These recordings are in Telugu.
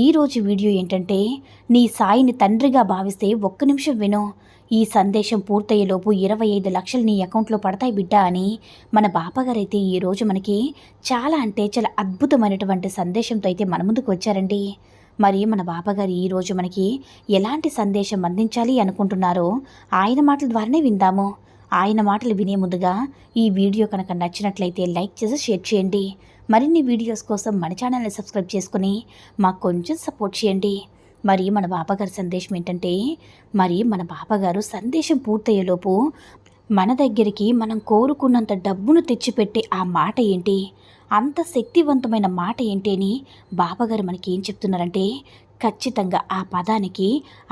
ఈరోజు వీడియో ఏంటంటే నీ సాయిని తండ్రిగా భావిస్తే ఒక్క నిమిషం విను. ఈ సందేశం పూర్తయ్యేలోపు ఇరవై ఐదు లక్షలు నీ అకౌంట్లో పడతాయి బిడ్డ అని మన బాపగారైతే ఈరోజు మనకి చాలా అంటే చాలా అద్భుతమైనటువంటి సందేశంతో అయితే మన ముందుకు వచ్చారండి. మరి మన బాబాగారు ఈరోజు మనకి ఎలాంటి సందేశం అందించాలి అనుకుంటున్నారో ఆయన మాటల ద్వారానే విందాము. ఆయన మాటలు వినే ముందుగా ఈ వీడియో కనుక నచ్చినట్లయితే లైక్ చేసి షేర్ చేయండి. మరిన్ని వీడియోస్ కోసం మన ఛానల్ని సబ్స్క్రైబ్ చేసుకుని మాకు కొంచెం సపోర్ట్ చేయండి. మరి మన బాబాగారి సందేశం ఏంటంటే మరి మన బాబాగారు సందేశం పూర్తయ్యేలోపు మన దగ్గరికి మనం కోరుకున్నంత డబ్బును తెచ్చిపెట్టే ఆ మాట ఏంటి? అంత శక్తివంతమైన మాట ఏంటి అని బాబాగారు మనకి ఏం చెప్తున్నారంటే ఖచ్చితంగా ఆ పదానికి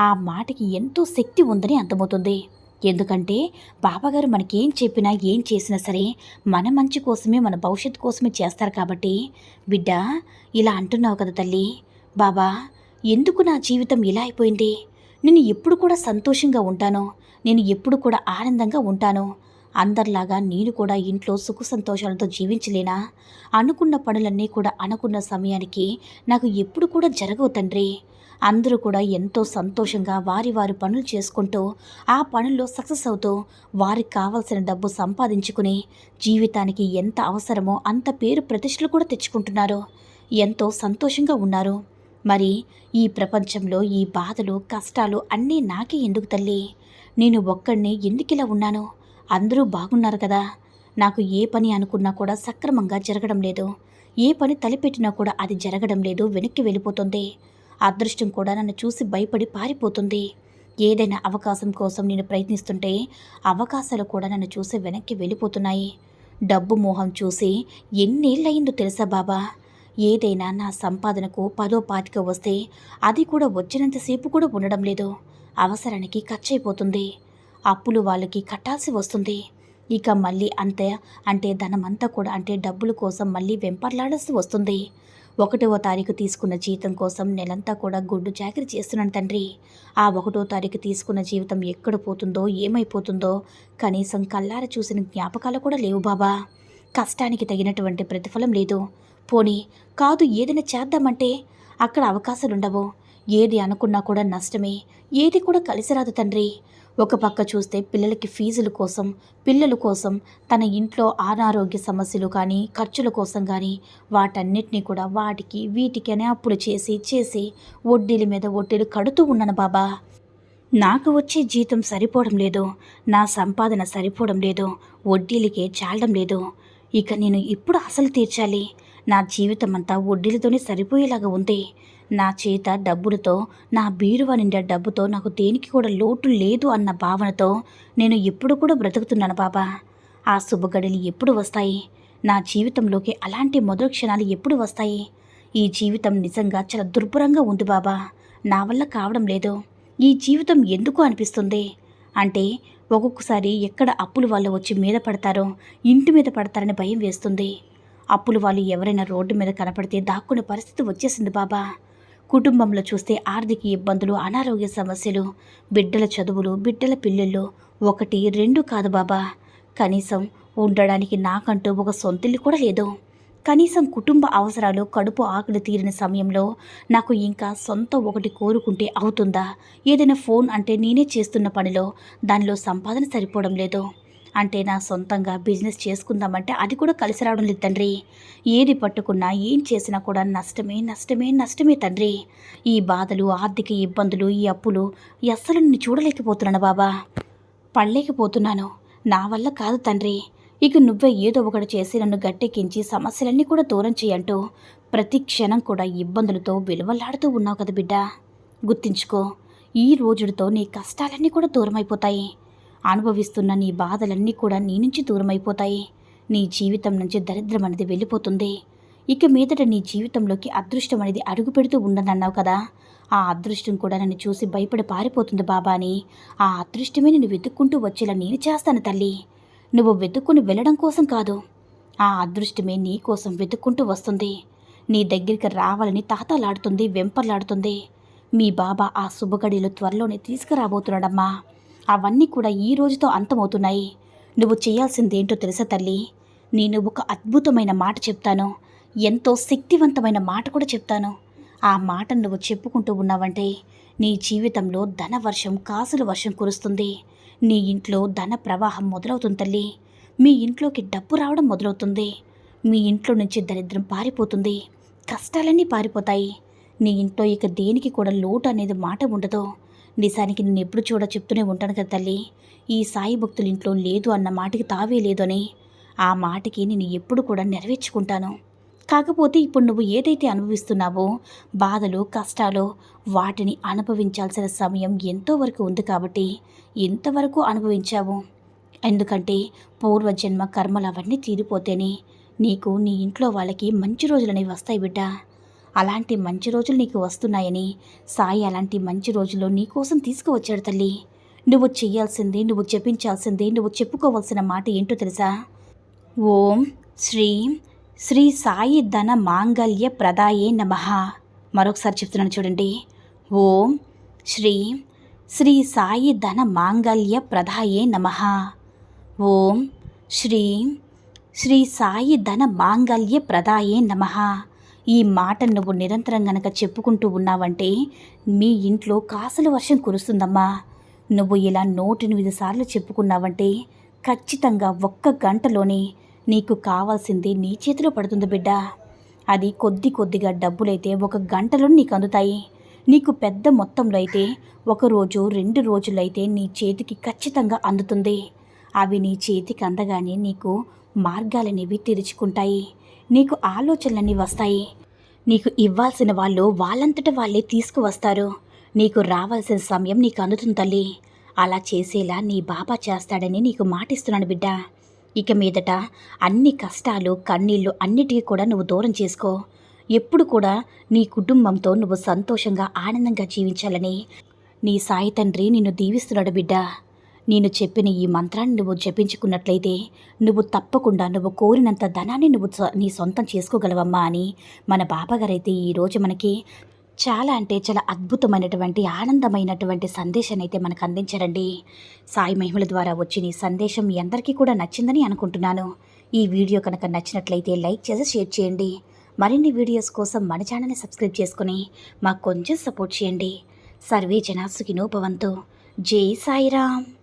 ఆ మాటకి ఎంతో శక్తి ఉందని అర్థమవుతుంది. ఎందుకంటే బాబాగారు మనకేం చెప్పినా ఏం చేసినా సరే మన మంచి కోసమే మన భవిష్యత్తు కోసమే చేస్తారు కాబట్టి. బిడ్డ ఇలా అంటున్నావు కదా తల్లి. బాబా ఎందుకు నా జీవితం ఇలా అయిపోయింది? నేను ఎప్పుడు కూడా సంతోషంగా ఉంటాను. నేను ఎప్పుడు కూడా ఆనందంగా ఉంటాను. అందరిలాగా నేను కూడా ఇంట్లో సుఖ సంతోషాలతో జీవించలేనా? అనుకున్న పనులన్నీ కూడా అనుకున్న సమయానికి నాకు ఎప్పుడు కూడా జరగవు తండ్రి. అందరూ కూడా ఎంతో సంతోషంగా వారి వారి పనులు చేసుకుంటూ ఆ పనుల్లో సక్సెస్ అవుతూ వారికి కావలసిన డబ్బు సంపాదించుకుని జీవితానికి ఎంత అవసరమో అంత పేరు ప్రతిష్టలు కూడా తెచ్చుకుంటున్నారు. ఎంతో సంతోషంగా ఉన్నారు. మరి ఈ ప్రపంచంలో ఈ బాధలు కష్టాలు అన్నీ నాకే ఎందుకు తల్లి? నేను ఒక్కడిని ఇలా ఉన్నాను? అందరూ బాగున్నారు కదా? నాకు ఏ పని అనుకున్నా కూడా సక్రమంగా జరగడం లేదు. ఏ పని తలపెట్టినా కూడా అది జరగడం లేదు వెనక్కి వెళ్ళిపోతుంది. అదృష్టం కూడా నన్ను చూసి భయపడి పారిపోతుంది. ఏదైనా అవకాశం కోసం నేను ప్రయత్నిస్తుంటే అవకాశాలు కూడా నన్ను చూసి వెనక్కి వెళ్ళిపోతున్నాయి. డబ్బు మోహం చూసి ఎన్నేళ్ళయిందో తెలుసా బాబా? ఏదైనా నా సంపాదనకు పదో పాతిక వస్తే అది కూడా వచ్చినంతసేపు కూడా ఉండడం లేదు. అవసరానికి ఖర్చయిపోతుంది. అప్పులు వాళ్ళకి కట్టాల్సి వస్తుంది. ఇక మళ్ళీ అంతే అంటే ధనమంతా కూడా అంటే డబ్బుల కోసం మళ్ళీ వెంపర్లాడాల్సి వస్తుంది. ఒకటవ తారీఖు తీసుకున్న జీతం కోసం నెలంతా కూడా గుడ్డు జాగ్రత్త చేస్తున్నాను తండ్రి. ఆ ఒకటో తారీఖు తీసుకున్న జీవితం ఎక్కడ పోతుందో ఏమైపోతుందో కనీసం కల్లార చూసిన జ్ఞాపకాలు కూడా లేవు బాబా. కష్టానికి తగినటువంటి ప్రతిఫలం లేదు. పోనీ కాదు ఏదైనా చేద్దామంటే అక్కడ అవకాశాలుండవు. ఏది అనుకున్నా కూడా నష్టమే. ఏది కూడా కలిసి రాదు తండ్రి. ఒక పక్క చూస్తే పిల్లలకి ఫీజుల కోసం పిల్లల కోసం తన ఇంట్లో అనారోగ్య సమస్యలు కానీ ఖర్చుల కోసం కానీ వాటన్నిటినీ కూడా వాటికి వీటికి అనే అప్పులు చేసి చేసి వడ్డీల మీద వడ్డీలు కడుతూ ఉన్నాను బాబా. నాకు వచ్చే జీతం సరిపోవడం లేదు. నా సంపాదన సరిపోవడం లేదు. వడ్డీలకే చాలడం లేదు. ఇక నేను ఇప్పుడు అసలు తీర్చాలి? నా జీవితం అంతా వడ్డీలతోనే సరిపోయేలాగా ఉంది. నా చేత డబ్బులతో నా బీరువా నిండా డబ్బుతో నాకు దేనికి కూడా లోటు లేదు అన్న భావనతో నేను ఎప్పుడు కూడా బ్రతుకుతున్నాను బాబా. ఆ శుభగడిలు ఎప్పుడు వస్తాయి? నా జీవితంలోకి అలాంటి మొదటి క్షణాలు ఎప్పుడు వస్తాయి? ఈ జీవితం నిజంగా చాలా దుర్భరంగా ఉంది బాబా. నా వల్ల కావడం లేదు. ఈ జీవితం ఎందుకు అనిపిస్తుంది? అంటే ఒక్కొక్కసారి ఎక్కడ అప్పులు వాళ్ళు వచ్చి మీద పడతారో ఇంటి మీద పడతారని భయం వేస్తుంది. అప్పులు వాళ్ళు ఎవరైనా రోడ్డు మీద కనపడితే దాక్కునే పరిస్థితి వచ్చేసింది బాబా. కుటుంబంలో చూస్తే ఆర్థిక ఇబ్బందులు అనారోగ్య సమస్యలు బిడ్డల చదువులు బిడ్డల పిల్లలు ఒకటి రెండు కాదు బాబా. కనీసం ఉండడానికి నాకంటూ ఒక సొంతిల్లు కూడా లేదు. కనీసం కుటుంబ అవసరాలు కడుపు ఆకలి తీరిన సమయంలో నాకు ఇంకా సొంత ఒకటి కోరుకుంటే అవుతుందా? ఏదైనా ఫోన్ అంటే నేనే చేస్తున్న పనిలో దానిలో సంపాదన సరిపోవడం లేదు. అంటే నా సొంతంగా బిజినెస్ చేసుకుందామంటే అది కూడా కలిసి రావడం లేదు తండ్రి. ఏది పట్టుకున్నా ఏం చేసినా కూడా నష్టమే నష్టమే నష్టమే తండ్రి. ఈ బాధలు ఆర్థిక ఇబ్బందులు ఈ అప్పులు అస్సలు నిన్ను చూడలేకపోతున్నాను బాబా. పడలేకపోతున్నాను. నా వల్ల కాదు తండ్రి. ఇక నువ్వే ఏదో ఒకటి చేసి నన్ను గట్టెక్కించి సమస్యలన్నీ కూడా దూరం చేయంటూ ప్రతి క్షణం కూడా ఇబ్బందులతో విలువలాడుతూ ఉన్నావు కదా బిడ్డ. గుర్తించుకో ఈ రోజుడితో నీ కష్టాలన్నీ కూడా దూరమైపోతాయి. అనుభవిస్తున్న నీ బాధలన్నీ కూడా నీ నుంచి దూరమైపోతాయి. నీ జీవితం నుంచి దరిద్రం అనేది వెళ్ళిపోతుంది. ఇక మీదట నీ జీవితంలోకి అదృష్టం అనేది అడుగు పెడుతూ ఉండనన్నావు కదా. ఆ అదృష్టం కూడా నన్ను చూసి భయపడి పారిపోతుంది బాబా అని ఆ అదృష్టమే నేను వెతుక్కుంటూ వచ్చేలా నేను చేస్తాను తల్లి. నువ్వు వెతుక్కుని వెళ్ళడం కోసం కాదు. ఆ అదృష్టమే నీ కోసం వెతుక్కుంటూ వస్తుంది. నీ దగ్గరికి రావాలని తాతలాడుతుంది వెంపర్లాడుతుంది. మీ బాబా ఆ శుభగడిలో త్వరలోనే తీసుకురాబోతున్నాడమ్మా. అవన్నీ కూడా ఈ రోజుతో అంతమవుతున్నాయి. నువ్వు చేయాల్సిందేంటో తెలుసా తల్లి? నేను ఒక అద్భుతమైన మాట చెప్తాను. ఎంతో శక్తివంతమైన మాట కూడా చెప్తాను. ఆ మాట నువ్వు చెప్పుకుంటూ ఉన్నావంటే నీ జీవితంలో ధన వర్షం కాసుల వర్షం కురుస్తుంది. నీ ఇంట్లో ధన ప్రవాహం మొదలవుతుంది తల్లి. మీ ఇంట్లోకి డబ్బు రావడం మొదలవుతుంది. మీ ఇంట్లో నుంచి దరిద్రం పారిపోతుంది. కష్టాలన్నీ పారిపోతాయి. నీ ఇంట్లో ఇక దేనికి కూడా లోటు అనేది మాట ఉండదు. నిజానికి నేను ఎప్పుడు చూడ చెప్తూనే ఉంటాను కదా తల్లి. ఈ సాయి భక్తుల ఇంట్లో లేదు అన్న మాటకి తావే లేదని. ఆ మాటకి నేను ఎప్పుడు కూడా నెరవేర్చుకుంటాను. కాకపోతే ఇప్పుడు నువ్వు ఏదైతే అనుభవిస్తున్నావో బాధలు కష్టాలు వాటిని అనుభవించాల్సిన సమయం ఎంతో వరకు ఉంది కాబట్టి ఎంతవరకు అనుభవించావు? ఎందుకంటే పూర్వజన్మ కర్మలు అవన్నీ తీరిపోతేనే నీకు నీ ఇంట్లో వాళ్ళకి మంచి రోజులనేవి వస్తాయి బిడ్డ. అలాంటి మంచి రోజులు నీకు వస్తున్నాయని. సాయి అలాంటి మంచి రోజులు నీకోసం తీసుకువచ్చాడు తల్లి. నువ్వు చెయ్యాల్సింది నువ్వు జపించాల్సింది నువ్వు చెప్పుకోవాల్సిన మాట ఏంటో తెలుసా? ఓం శ్రీం శ్రీ సాయి ధన మాంగళ్య ప్రదాయే నమ. మరొకసారి చెప్తున్నాను చూడండి. ఓం శ్రీం శ్రీ సాయి ధన మాంగళ్య ప్రదాయే నమ. ఓం శ్రీం శ్రీ సాయి ధన మాంగళ్య ప్రదాయే నమ. ఈ మాట నువ్వు నిరంతరం గనక చెప్పుకుంటూ ఉన్నావంటే మీ ఇంట్లో కాసుల వర్షం కురుస్తుందమ్మా. నువ్వు ఇలా నూటెనిమిది సార్లు చెప్పుకున్నావంటే ఖచ్చితంగా ఒక్క గంటలోనే నీకు కావాల్సింది నీ చేతిలో పడుతుంది బిడ్డ. అది కొద్ది కొద్దిగా డబ్బులైతే ఒక గంటలో నీకు అందుతాయి. నీకు పెద్ద మొత్తంలో అయితే ఒక రోజు రెండు రోజులైతే నీ చేతికి ఖచ్చితంగా అందుతుంది. అవి నీ చేతికి అందగానే నీకు మార్గాలనేవి తెరుచుకుంటాయి. నీకు ఆలోచనలన్నీ వస్తాయి. నీకు ఇవ్వాల్సిన వాళ్ళు వాళ్ళంతట వాళ్ళే తీసుకువస్తారు. నీకు రావాల్సిన సమయం నీకు అందుతుంది తల్లి. అలా చేసేలా నీ బాబా చేస్తాడని నీకు మాటిస్తున్నాను బిడ్డ. ఇక మీదట అన్ని కష్టాలు కన్నీళ్ళు అన్నిటికీ కూడా నువ్వు దూరం చేసుకో. ఎప్పుడు కూడా నీ కుటుంబంతో నువ్వు సంతోషంగా ఆనందంగా జీవించాలని నీ సాయి తండ్రి నిన్ను దీవిస్తున్నాడు బిడ్డ. నేను చెప్పిన ఈ మంత్రాన్ని నువ్వు జపించుకున్నట్లయితే నువ్వు తప్పకుండా నువ్వు కోరినంత ధనాన్ని నువ్వు సొ- నీ సొంతం చేసుకోగలవమ్మా అని మన బాబాగారైతే ఈరోజు మనకి చాలా అంటే చాలా అద్భుతమైనటువంటి ఆనందమైనటువంటి సందేశాన్ని అయితే మనకు అందించారండి. సాయి మహిమల ద్వారా వచ్చిన ఈ సందేశం మీ అందరికీ కూడా నచ్చిందని అనుకుంటున్నాను. ఈ వీడియో కనుక నచ్చినట్లయితే లైక్ చేసి షేర్ చేయండి. మరిన్ని వీడియోస్ కోసం మన ఛానల్ని సబ్స్క్రైబ్ చేసుకుని మాకు కొంచెం సపోర్ట్ చేయండి. సర్వే జనా సుఖినో జై సాయిరామ్.